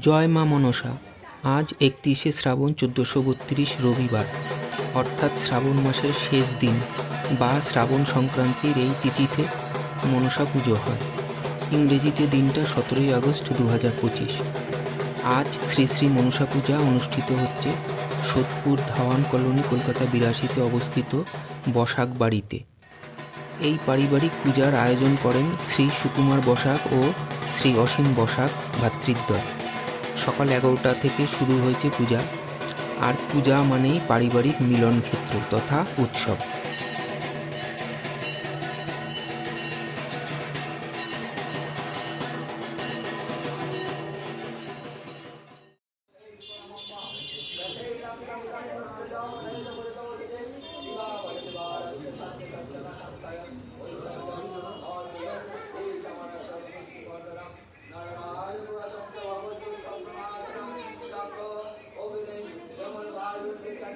জয় মা মনসা, আজ একত্রিশে শ্রাবণ চোদ্দোশো বত্রিশ রবিবার। অর্থাৎ শ্রাবণ মাসের শেষ দিন, বা শ্রাবণ সংক্রান্তির এই তিথিতে মনসা পুজো হয়। ইংরেজিতে দিনটা সতেরোই আগস্ট দু হাজার পঁচিশ। আজ শ্রী শ্রী মনসা পূজা অনুষ্ঠিত হচ্ছে সোদপুর ধাওয়ান কলোনি, কলকাতা বিরাশিতে অবস্থিত বসাক বাড়িতে। এই পারিবারিক পূজার আয়োজন করেন শ্রী সুকুমার বসাক ও শ্রী অসীম বসাক ভাতৃদ্বয়। সকাল এগারোটা থেকে শুরু হয়েছে পূজা। আর পূজা মানেই পারিবারিক মিলন ক্ষেত্র তথা উৎসব।